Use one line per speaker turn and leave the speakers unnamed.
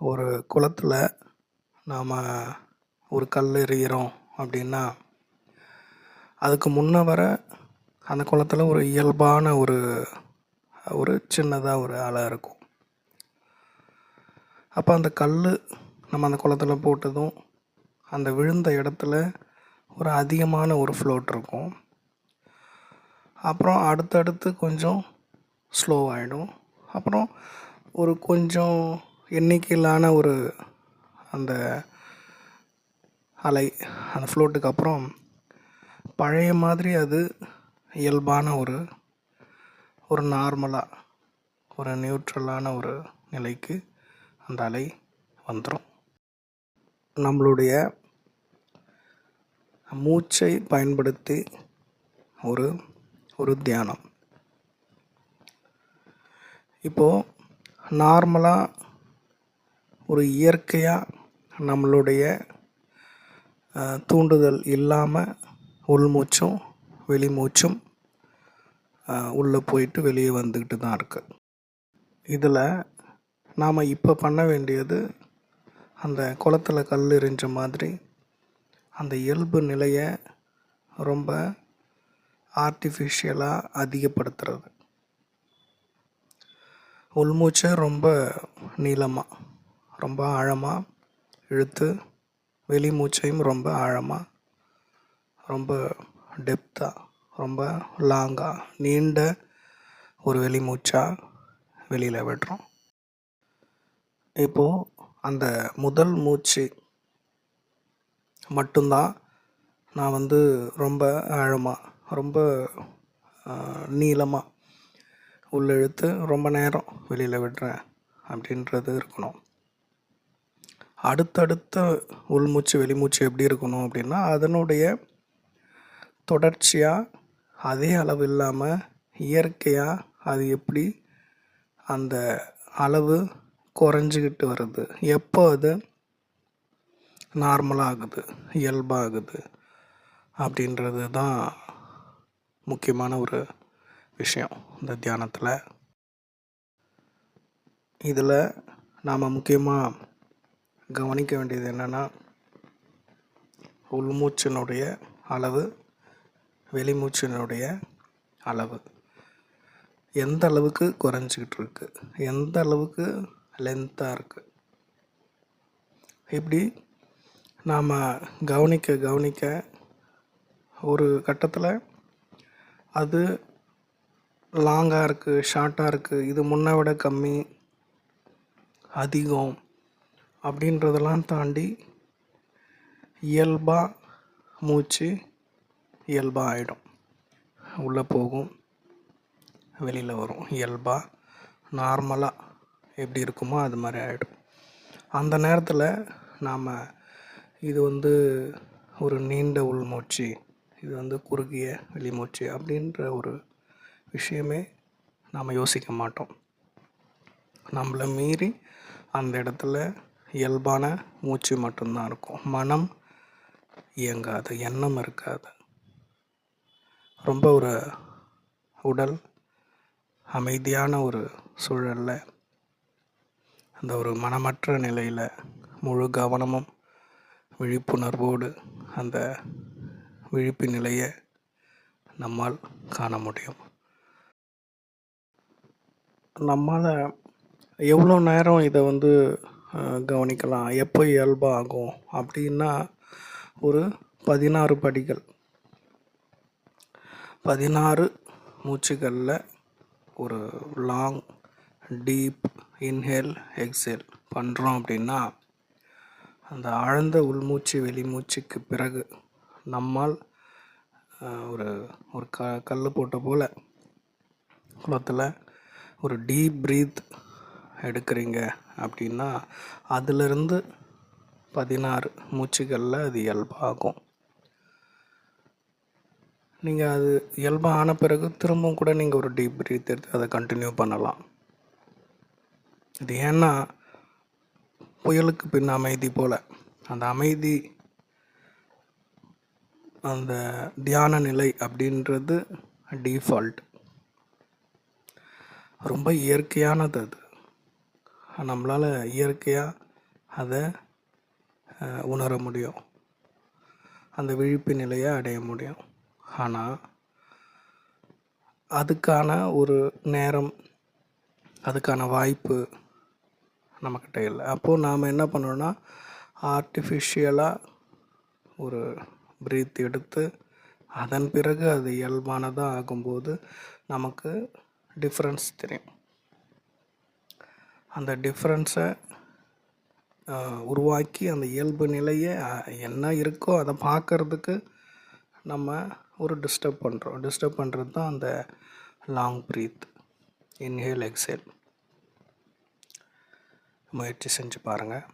ஒரு குளத்துல நாம் ஒரு கல் எறிகிறோம் அப்படின்னா அதுக்கு முன்ன வர அந்த குளத்தில் ஒரு இயல்பான ஒரு ஒரு சின்னதாக ஒரு அலை இருக்கும். அப்போ அந்த கல் நம்ம அந்த குளத்துல போட்டதும் அந்த விழுந்த இடத்துல ஒரு அதிகமான ஒரு ஃப்ளோட் இருக்கும். அப்புறம் அடுத்தடுத்து கொஞ்சம் ஸ்லோவாகிடும் அப்புறம் ஒரு கொஞ்சம் எண்ணிக்கையிலான ஒரு அந்த அலை அந்த ஃப்ளோட்டுக்கு அப்புறம் பழைய மாதிரி அது இயல்பான ஒரு ஒரு நார்மலாக ஒரு நியூட்ரலான ஒரு நிலைக்கு அந்த அலை வந்துடும் நம்மளுடைய மூச்சை பயன்படுத்தி ஒரு ஒரு தியானம். இப்போது நார்மலாக ஒரு இயற்கையாக நம்மளுடைய தூண்டுதல் இல்லாமல் உள்மூச்சும் வெளிமூச்சும் உள்ளே போயிட்டு வெளியே வந்துக்கிட்டு தான் இருக்குது இதில் நாம் இப்போ பண்ண வேண்டியது அந்த குளத்துல கல் எறிஞ்ச மாதிரி அந்த இயல்பு நிலையை ரொம்ப ஆர்டிஃபிஷியலாக அதிகப்படுத்துறது. உள்மூச்சை ரொம்ப நீளமாக ரொம்ப ஆழமாக இழுத்து வெளி மூச்சையும் ரொம்ப ஆழமாக ரொம்ப டெப்த்தாக ரொம்ப லாங்காக நீண்ட ஒரு வெளி மூச்சாக வெளியில் விடுறோம். இப்போது அந்த முதல் மூச்சு மட்டும்தான் நான் வந்து ரொம்ப ஆழமாக ரொம்ப நீளமாக உள்ள இழுத்து ரொம்ப நேரம் வெளியில் விடுறேன் அப்படின்றது இருக்கணும். அடுத்தடுத்த உள்மூச்சு வெளிமூச்சு எப்படி இருக்கணும் அப்படின்னா அதனுடைய தொடர்ச்சியாக அதே அளவு இல்லாமல் இயற்கையாக அது எப்படி அந்த அளவு குறைஞ்சிக்கிட்டு வருது. எப்போ அது நார்மலாகுது இயல்பாகுது அப்படின்றது தான் முக்கியமான ஒரு விஷயம் இந்த தியானத்தில். இதில் நாம் முக்கியமாக கவனிக்க வேண்டியது என்னென்னா உள்மூச்சினுடைய அளவு வெளிமூச்சினுடைய அளவு. எந்த அளவுக்கு குறைஞ்சிக்கிட்டு இருக்கு எந்த அளவுக்கு லென்த்தாக இருக்குது இப்படி நாம் கவனிக்க கவனிக்க ஒரு கட்டத்தில் அது லாங்காக இருக்குது ஷார்ட்டாக இருக்குது இது முன்னை விட கம்மி அதிகம் அப்படின்றதெல்லாம் தாண்டி இயல்பாக மூச்சு இயல்பாக ஆகிடும் உள்ளே போகும் வெளியில் வரும். இயல்பாக நார்மலாக எப்படி இருக்குமோ அது மாதிரி ஆகிடும் அந்த நேரத்தில் நாம் இது வந்து ஒரு நீண்ட உள்மூச்சு இது வந்து குறுகிய வெளிமூச்சு அப்படின்ற ஒரு விஷயமே நாம் யோசிக்க மாட்டோம். நம்மளை மீறி அந்த இடத்துல இயல்பான மூச்சு மட்டும்தான் இருக்கும். மனம் இயங்காது எண்ணம் இருக்காது. ரொம்ப ஒரு உடல் அமைதியான ஒரு சூழலில் அந்த ஒரு மனமற்ற நிலையில் முழு கவனமும் விழிப்புணர்வோடு அந்த விழிப்பு நிலையை நம்மால் காண முடியும். நம்மால் எவ்வளோ நேரம் இதை வந்து கவனிக்கலாம். எப்போ இயல்பாகும் அப்படின்னா ஒரு பதினாறு படிகள். பதினாறு மூச்சுகளில் ஒரு லாங் டீப் இன்ஹேல் எக்ஸேல் பண்ணுறோம் அப்படின்னா அந்த ஆழ்ந்த உள்மூச்சு வெளிமூச்சுக்கு பிறகு நம்மால் ஒரு ஒரு க கல் போட்ட போல் குளத்தில் ஒரு டீப் ப்ரீத் எடுக்கிறீங்க அப்படின்னா அதிலிருந்து பதினாறு மூச்சுகளில் அது இயல்பாகும். நீங்கள் அது இயல்பாக ஆன பிறகு திரும்பவும் கூட நீங்கள் ஒரு டீப் ப்ரீத் எடுத்து அதை கண்டினியூ பண்ணலாம். இது ஏன்னா புயலுக்கு பின் அமைதி போல். அந்த அமைதி அந்த தியான நிலை அப்படின்றது டிஃபால்ட் ரொம்ப இயற்கையானது அது. நம்மளால் இயற்கையாக அதை உணர முடியும். அந்த விழிப்பு நிலையை அடைய முடியும். ஆனால் அதுக்கான ஒரு நேரம் அதுக்கான வாய்ப்பு நம்மக்கிட்ட இல்லை. அப்போது நாம் என்ன பண்ணோன்னா ஆர்டிஃபிஷியலாக ஒரு பிரீத் எடுத்து அதன் பிறகு அது இயல்பானதாக ஆகும்போது நமக்கு டிஃப்ரென்ஸ் தெரியும். அந்த டிஃப்ரென்ஸை உருவாக்கி அந்த இயல்பு நிலையை என்ன இருக்கோ அதை பார்க்கறதுக்கு நம்ம ஒரு டிஸ்டர்ப் பண்ணுறோம் டிஸ்டர்ப் பண்ணுறது தான் அந்த லாங் ப்ரீத் இன்ஹேல் எக்ஸேல் முயற்சி செஞ்சு பாருங்கள்